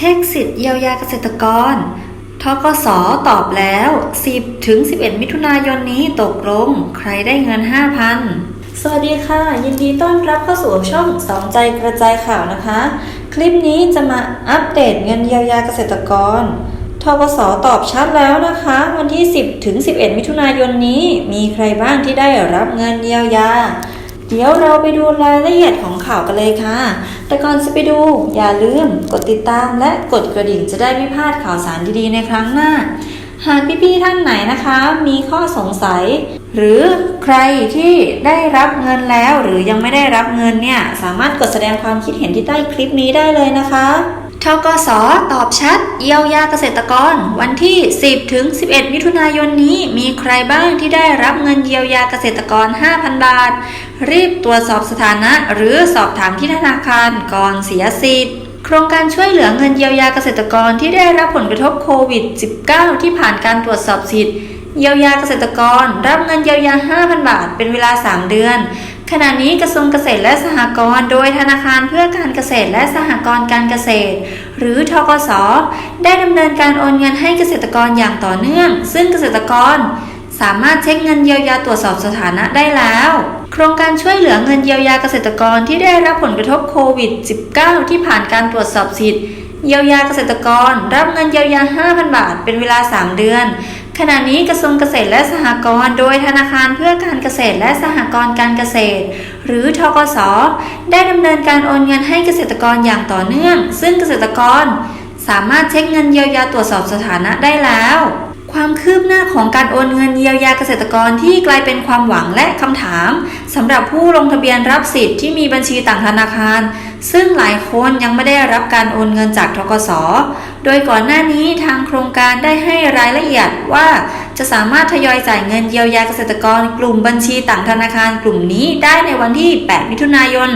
ช็คสิทธิ์เยียวยาเกษตรกรทกสตอบแล้ว 10 ถึง 11 มิถุนายนนี้ตกลง ใครได้เงิน 5,000 สวัสดีค่ะ ยินดีต้อนรับเข้าสู่ช่องสองใจกระจายข่าวนะคะ คลิปนี้จะมาอัปเดตเงินเยียวยาเกษตรกรทกสตอบชัดแล้วนะคะ วันที่ 10 ถึง 11 มิถุนายนนี้ มีใครบ้างที่ได้รับเงินเยียวยา เดี๋ยวเราไปดูรายละเอียดของข่าวกันเลยค่ะ แต่ก่อนจะไปดูอย่าลืมกดติดตามและกดกระดิ่งจะได้ไม่พลาดข่าวสารดีๆในครั้งหน้า หากพี่ๆท่านไหนนะคะ มีข้อสงสัย หรือใครที่ได้รับเงินแล้วหรือยังไม่ได้รับเงินเนี่ย สามารถกดแสดงความคิดเห็นที่ใต้คลิปนี้ได้เลยนะคะ ทกสตอบชัด เยียวยาเกษตรกร วันที่ 10 ถึง 11 มิถุนายนนี้ มีใครบ้างที่ได้รับเงินเยียวยาเกษตรกร 5,000 บาท รีบตรวจสอบสถานะ หรือสอบถามที่ธนาคารก่อนเสียสิทธิ์โครงการช่วยเหลือเงินเยียวยาเกษตรกรที่ได้รับผลกระทบโควิด -19 ที่ผ่านการตรวจสอบสิทธิ์เยียวยาเกษตรกร รับเงินเยียวยา 5,000 บาท เป็นเวลา 3 เดือน ขณะนี้กระทรวงเกษตรและสหกรณ์โดยธนาคารเพื่อการเกษตรและสหกรณ์การเกษตร หรือทกส ได้ดำเนินการโอนเงินให้เกษตรกรอย่างต่อเนื่อง ซึ่งเกษตรกรสามารถเช็คเงินเยียวยาตรวจสอบสถานะได้แล้ว โครงการช่วยเหลือเงินเยียวยาเกษตรกรที่ได้รับผลกระทบโควิด -19 ที่ผ่านการตรวจสอบสิทธิ์เยียวยาเกษตรกร รับเงินเยียวยา 5,000 บาท เป็นเวลา 3 เดือน ขณะนี้กระทรวงเกษตรและสหกรณ์โดยธนาคารเพื่อการเกษตรและสหกรณ์การเกษตร หรือทกส ได้ดำเนินการโอนเงินให้เกษตรกรอย่างต่อเนื่อง ซึ่งเกษตรกร สามารถเช็คเงินเยียวยาตรวจสอบสถานะได้แล้ว ความคืบหน้าของการโอนเงินเยียวยาเกษตรกรที่กลายเป็นความหวังและคำถามสำหรับผู้ลงทะเบียนรับสิทธิ์ที่มีบัญชีต่างธนาคาร ซึ่งหลายคนยังไม่ได้รับการโอนเงินจากทกส โดยก่อนหน้านี้ทางโครงการได้ให้รายละเอียดว่าจะสามารถทยอยจ่ายเงินเยียวยาเกษตรกร กลุ่มบัญชีต่างธนาคารกลุ่มนี้ได้ในวันที่ 8 มิถุนายน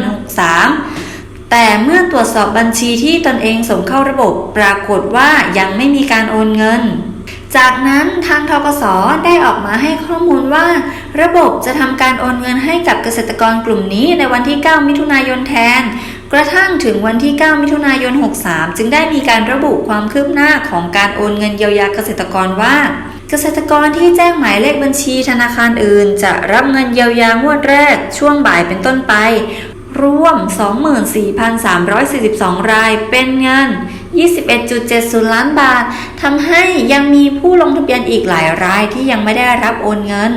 63แต่เมื่อตรวจสอบบัญชีที่ตนเองส่งเข้าระบบปรากฏว่ายังไม่มีการโอนเงิน จากนั้นทางทกสได้ออกมาให้ข้อมูลว่า ระบบจะทำการโอนเงินให้กับเกษตรกรกลุ่มนี้ในวันที่ 9 มิถุนายนแทน กระทั่งถึงวันที่ 9 มิถุนายน 63 จึงได้มีการระบุความคืบหน้าของการโอนเงินเยียวยาเกษตรกรว่า เกษตรกรที่แจ้งหมายเลขบัญชีธนาคารอื่น จะรับเงินเยียวยางวดแรก ช่วงบ่ายเป็นต้นไป รวม 24,342 รายเป็นเงิน 21.70 ล้านบาททำให้ยังมีผู้ลงทะเบียนอีกหลายรายที่ยังไม่ได้รับโอนเงิน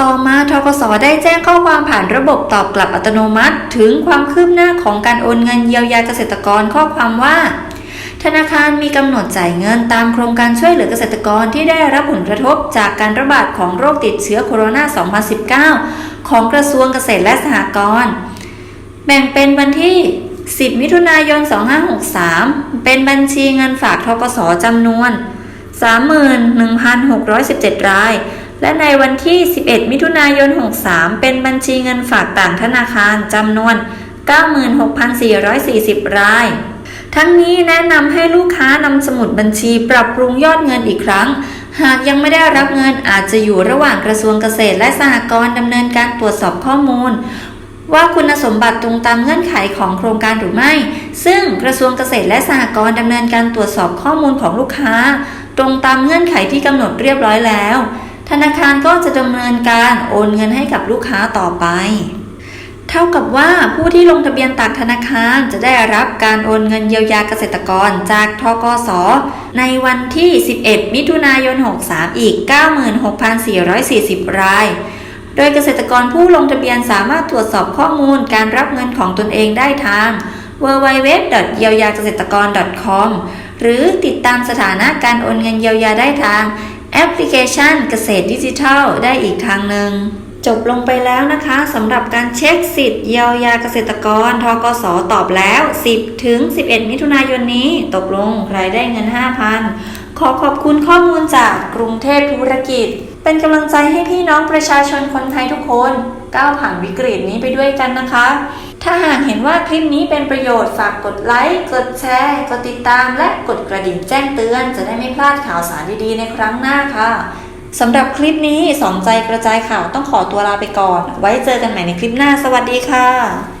ต่อมาทกสได้แจ้งข้อความผ่านระบบตอบกลับอัตโนมัติ ถึงความคืบหน้าของการโอนเงินเยียวยาเกษตรกรข้อความว่า ธนาคารมีกำหนดจ่ายเงินตามโครงการช่วยเหลือเกษตรกรที่ได้รับผลกระทบจากการระบาดของโรคติดเชื้อโคโรนา 2019 ของกระทรวงเกษตรและสหกรณ์แบ่งเป็นวันที่ 10 มิถุนายน 2563 เป็นบัญชีเงินฝากทกสจำนวน 31,617 ราย และในวันที่ 11 มิถุนายน 63 เป็นบัญชีเงินฝากต่างธนาคารจำนวน 96,440 ราย ทั้งนี้แนะนำให้ลูกค้านำสมุดบัญชีปรับปรุงยอดเงินอีกครั้ง หากยังไม่ได้รับเงินอาจจะอยู่ระหว่างกระทรวงเกษตรและสหกรณ์ดำเนินการตรวจสอบข้อมูล ว่าคุณสมบัติตรงตามเงื่อนไขของโครงการหรือไม่ ซึ่งกระทรวงเกษตรและสหกรณ์ดำเนินการตรวจสอบข้อมูลของลูกค้า ตรงตามเงื่อนไขที่กำหนดเรียบร้อยแล้ว ธนาคารก็จะดำเนินการโอนเงินให้กับลูกค้าต่อไป เท่ากับว่าผู้ที่ลงทะเบียนตักธนาคารจะได้รับการโอนเงินเยียวยาเกษตรกรจากทกส ในวันที่ 11 มิถุนายน 63 อีก 96,440 ราย โดยเกษตรกรผู้ลงทะเบียนสามารถตรวจสอบข้อมูลการรับเงินของตนเองได้ทาง www. เยียวยาเกษตรกร .com หรือติดตามสถานะการโอนเงินเยียวยาได้ทาง แอปพลิเคชันเกษตรดิจิทัล ได้อีกทางหนึ่ง จบลงไปแล้วนะคะสำหรับการเช็คสิทธิ์เยียวยาเกษตรกรทกสตอบแล้ว 10 ถึง 11 มิถุนายนนี้ ตกลงใครได้เงิน 5,000 ขอขอบคุณข้อมูลจากกรุงเทพธุรกิจ เป็นกำลังใจให้พี่น้องประชาชนคนไทยทุกคนก้าวผ่านวิกฤตนี้ไปด้วยกันนะคะ ถ้าหากเห็นว่าคลิปนี้เป็นประโยชน์ฝากกดไลค์ กดแชร์ กดติดตาม และกดกระดิ่งแจ้งเตือน จะได้ไม่พลาดข่าวสารดีๆในครั้งหน้าค่ะสำหรับคลิปนี้สองใจกระจายข่าวต้องขอตัวลาไปก่อน ไว้เจอกันใหม่ในคลิปหน้า สวัสดีค่ะ